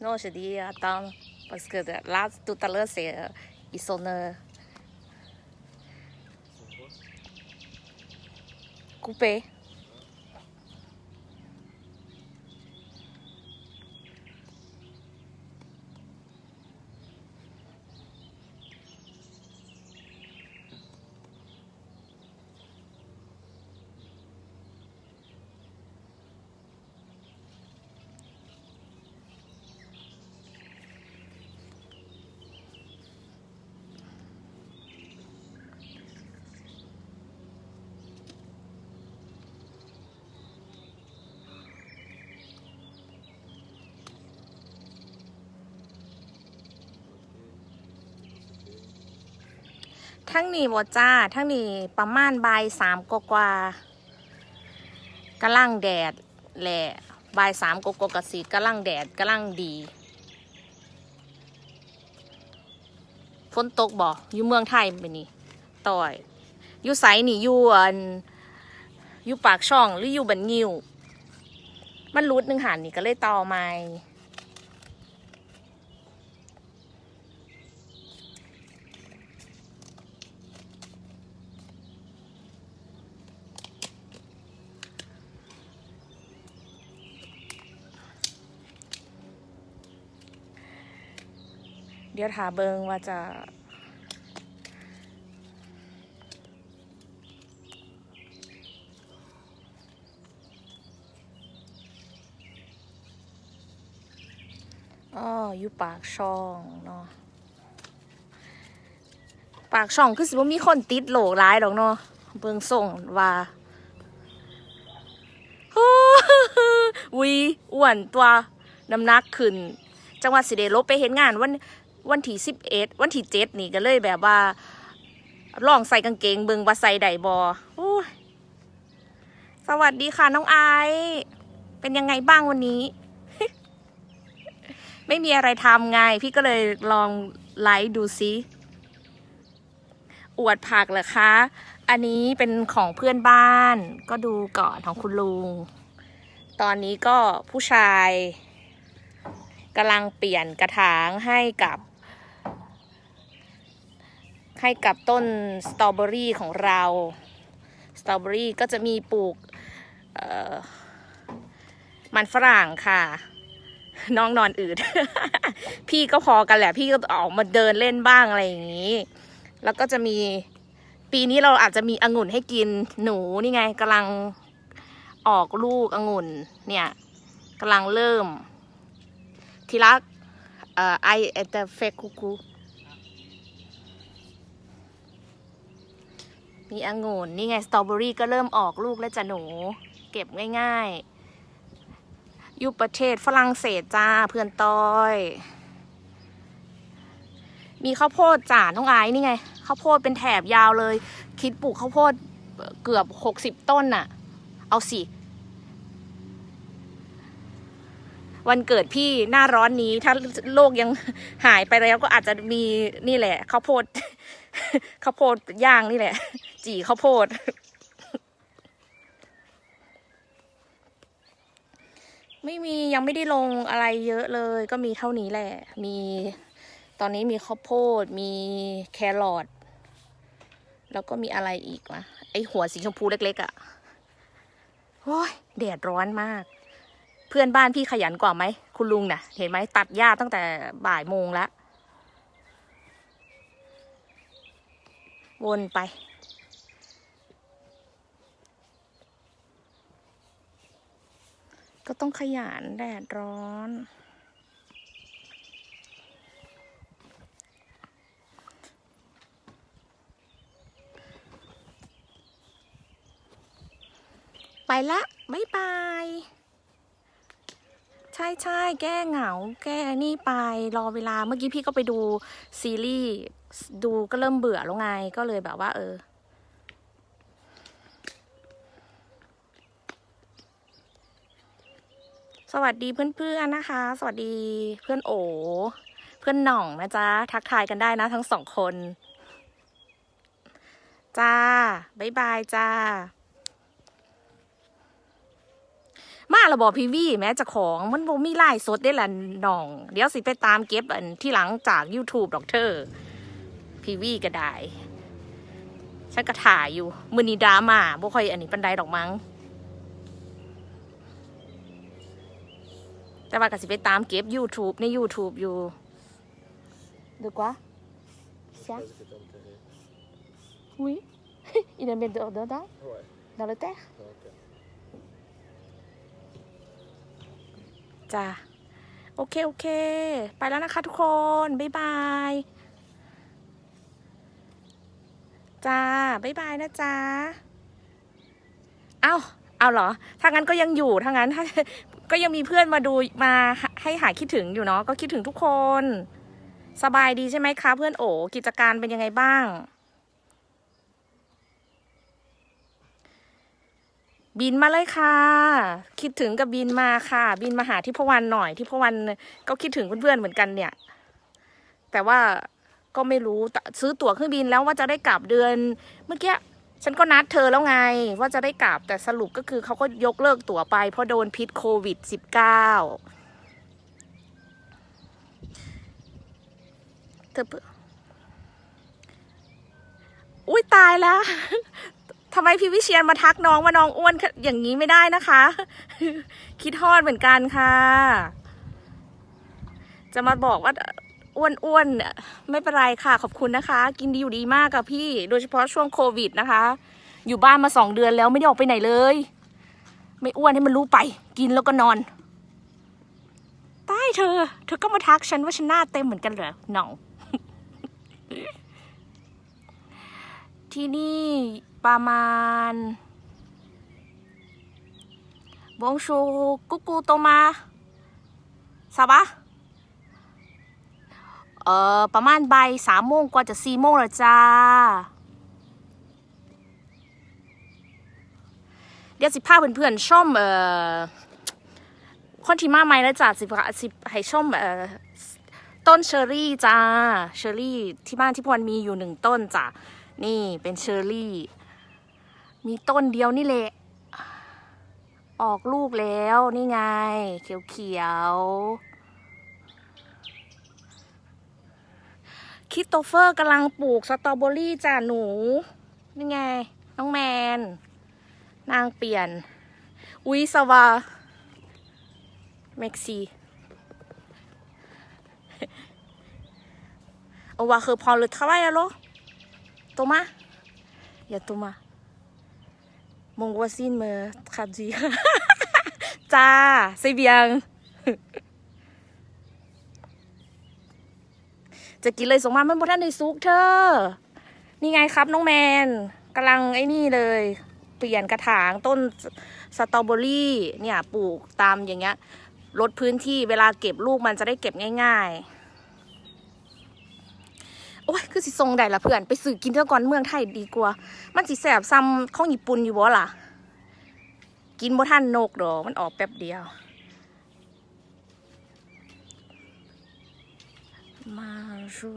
弄什的啊？当不是个的，老子都得了谁？一双呢？coupe。 ทั้งนี้บ่จ้า ทั้งนี้ประมาณบ่ายสามกว่าๆกำลังแดดแหละบ่ายสามกว่าๆกับสีกำลังแดดกำลังดีฝนตกบ่อยู่เมืองไทยเป็นนี่ต่อยอยู่ไสนี่อยู่อันอยู่ปากช่องหรืออยู่บันงิวมันรูดหนึ่งหันนี่ก็เลยต่อไม้ เดี๋ยวถาเบิงว่าจะอ๋ออยู่ปากช่องเนาะปากช่องคือสิบ่มีคนติดโหลร้ายดอกเนาะเบิงส่งว่าวิอ้วนตัวน้ำหนักขึ้น จังหวัดสิเดลบไปเห็นงานวัน วันที่สิบเอ็ดวันที่เจ็ดนี่ก็เลยแบบว่าลองใส่กางเกงเบิงว่าใส่ไดบอสวัสดีค่ะน้องไอเป็นยังไงบ้างวันนี้ ไม่มีอะไรทำไง พี่ก็เลยลองไลฟ์ดูซิอวดผักเหรอคะ อันนี้เป็นของเพื่อนบ้าน ก็ดูก่อนของคุณลุง ตอนนี้ก็ผู้ชายกำลังเปลี่ยนกระถางให้กับ ให้กับต้นสตรอเบอรี่ของเราสตรอเบอรี่ก็จะมีปลูกมันฝรั่งค่ะ น้องนอนอืด พี่ก็พอกันแหละ พี่ก็ออกมาเดินเล่นบ้างอะไรอย่างนี้ แล้วก็จะมีปีนี้เราอาจจะมีองุ่นให้กินหนูนี่ไงกำลังออกลูกองุ่นเนี่ยกำลังเริ่ม ทีรักเอ่อไอเอเตเฟคูคู มีองุ่นนี่ไงสตรอเบอรี่ก็เริ่มออกลูกแล้วจ้ะหนู เก็บง่ายๆอยู่ประเทศฝรั่งเศสจ้าเพื่อนต้อย มีข้าวโพดจ้าน้องไอ้นี่ไงข้าวโพดเป็นแถบยาวเลย คิดปลูกข้าวโพดเกือบหกสิบต้นน่ะ เอาสิ วันเกิดพี่หน้าร้อนนี้ถ้าโลกยังหายไปแล้วก็อาจจะมีนี่แหละข้าวโพด ข้าวโพดย่างนี่แหละ จี่ข้าวโพด ไม่มียังไม่ได้ลงอะไรเยอะเลย ก็มีเท่านี้แหละ มีตอนนี้มีข้าวโพด มีแครอทแล้วก็มีอะไรอีกวะไอหัวสีชมพูเล็ก ๆอะ่ะโอ้ยแดดร้อนมาก เพื่อนบ้านพี่ขยันกว่าไหม คุณลุงน่ะ เห็นไหมตัดหญ้าตั้งแต่บ่ายโมงแล้ว วนไป ก็ต้องขยันแดดร้อน ไปละบ๊ายบาย ใช่ใช่แก้เหงา แก้นี่ไป รอเวลาเมื่อกี้พี่ก็ไปดูซีรีส์ ดูก็เริ่มเบื่อแล้วไง ก็เลยแบบว่า เออ สวัสดีเพื่อนๆนะคะ สวัสดีเพื่อนโอ เพื่อนหน่องนะจ๊ะ ทักทายกันได้นะทั้งสองคน จ้าบ๊ายบายจ้า มาระบอกพีวีแม้จะของมันบ่มีไล่สดได้ละน้อง เดี๋ยวสิไปตามเก็บอันที่หลังจาก YouTube ดอกเธอ พีวีก็ได้ ฉันก็ถ่ายอยู่ มือนีดราม่าบ่ค่อยอันนี้ปันไดดอกมั้ง แต่ว่าก็สิไปตามเก็บ YouTube ใน YouTube อยู่ ดูกว่า Parce que t'es enterré. Oui. Il a mis dedans, dedans, Ouais. dans la terre. Ok. จ้าโอเค โอเค ไปแล้วนะคะทุกคน บ๊ายบาย จ้าบ๊ายบายนะจ้าเอาเอาเหรอ ถ้างั้นก็ยังอยู่ ถ้างั้นถ้าก็ยังมีเพื่อนมาดูมาให้หายคิดถึงอยู่เนาะ ก็คิดถึงทุกคน สบายดีใช่ไหมคะ เพื่อนโอกิจการเป็นยังไงบ้าง บินมาเลยค่ะ คิดถึงกับบินมาค่ะ บินมาหาที่พวันหน่อยที่พวันก็คิดถึงเพื่อนๆเหมือนกันเนี่ย แต่ว่า ก็ไม่รู้ซื้อตั๋วเครื่องบินแล้วว่าจะได้กลับเดือน เมื่อกี้ฉันก็นัดเธอแล้วไง ว่าจะได้กลับแต่สรุปก็คือเขาก็ยกเลิกตั๋วไป เพราะโดนพิษโควิด -19 เธอเพิ่งอุ้ยตายแล้วทำไมพี่วิเชียนมาทักน้องว่าน้องอ้วนอย่างนี้ไม่ได้นะคะ คิดฮอดเหมือนกันค่ะ จะมาบอกว่า อ้วนอ้วนๆไม่เป็นไรค่ะขอบคุณนะคะ กินดีอยู่ดีมากกับพี่ โดยเฉพาะช่วงโควิดนะคะ อยู่บ้านมาสองเดือนแล้วไม่ได้ออกไปไหนเลย ไม่อ้วนให้มันรู้ไป กินแล้วก็นอนตายเธอ เธอก็มาทักฉันว่าฉันหน้าเต็มเหมือนกันเหรอน้องที่นี่ประมาณบงชูกุกูโตมาซาบะ เออประมาณบ่ายสามโมงกว่าจะสี่โมงแล้วจ้า เดี๋ยวสิพาเพื่อนๆชมเอ่อคนที่มาใหม่แล้วจ้าสิพาสิให้ชมเอ่อต้นเชอรี่จ้าเชอรี่ที่บ้านที่พวนมีอยู่หนึ่งต้นจ้ะนี่เป็นเชอรี่ มีต้นเดียวนี่แหละออกลูกแล้วนี่ไง เขียวเขียวๆ คิโตเฟอร์กำลังปลูกสตรอเบอรี่จ้าหนู นี่ไง น้องแมน นางเปลี่ยน อุยสวา เม็กซีโอวาคือพอหรือทวายอะโลตัวมาอย่าตัวมามงวาซินเมอร์คาดีจ้าเซเบียง จะกินเลยส่งมาไม่หมดท่านในซุกเธอ นี่ไงครับน้องแมนกำลังไอ้นี่เลย เปลี่ยนกระถางต้นสตรอเบอรี่เนี่ยปลูกตามอย่างเงี้ยลดพื้นที่เวลาเก็บลูกมันจะได้เก็บง่าย ๆ โอ้ยคือสิทรงได้ละเพื่อน ไปสื่อกินเท่าก่อนเมืองไทยดีกว่า มันสิแสบซ้ำข้องญี่ปุ่นอยู่บ่ล่ะ กินบ่ทันนกดอกมันออกแป๊บเดียว 妈上熟